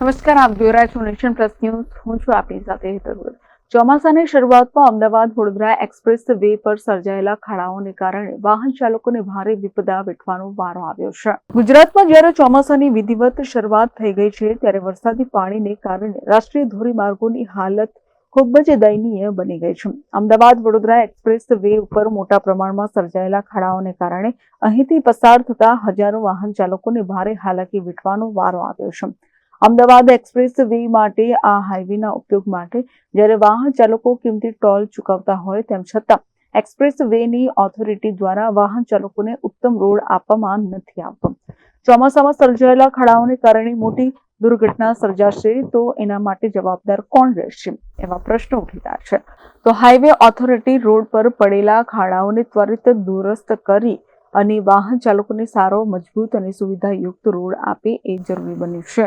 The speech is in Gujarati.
નમસ્કાર, આપ જોઈ રહ્યા છો નેશન પ્લસ ન્યૂઝ. હું છું આપની સાથે હેતરવર ચોમાસાની શરૂઆતમાં અમદાવાદ વડોદરા એક્સપ્રેસ વે પર સર્જાયેલા ખાડાઓને કારણે વાહન ચાલકોને ભારે વિપદા વેઠવાનો વારો આવ્યો છે. ગુજરાતમાં જ્યારે ચોમાસાની વિધિવત શરૂઆત થઈ ગઈ છે, ત્યારે વરસાદી પાણીને કારણે રાષ્ટ્રીય ધોરીમાર્ગોની હાલત ખૂબ જ દયનીય બની ગઈ છે. અમદાવાદ વડોદરા એક્સપ્રેસ વે ઉપર મોટા પ્રમાણમાં સર્જાયેલા ખાડાઓને કારણે અહીંથી પસાર થતા હજારો વાહન ચાલકોને ભારે હાલાકી વેઠવાનો વારો આવ્યો છે. અમદાવાદ એક્સપ્રેસ વે માટે આ હાઈવેના ઉપયોગ માટે જ્યારે વાહન ચાલકો કિંમતી ટોલ ચૂકવતા હોય તેમ છતાં એક્સપ્રેસ વેની ઓથોરિટી દ્વારા વાહન ચાલકોને ઉત્તમ રોડ આપવામાં નથી આવતો. ચોમાસામાં સર્જાયેલા ખાડાઓને કારણે મોટી દુર્ઘટના સર્જાશે તો એના માટે જવાબદાર કોણ રહેશે એવા પ્રશ્નો ઉઠી છે. તો હાઈવે ઓથોરિટી રોડ પર પડેલા ખાડાઓને ત્વરિત દુરસ્ત કરી અને વાહન ચાલકોને સારો મજબૂત અને સુવિધાયુક્ત રોડ આપે એ જરૂરી બન્યું છે.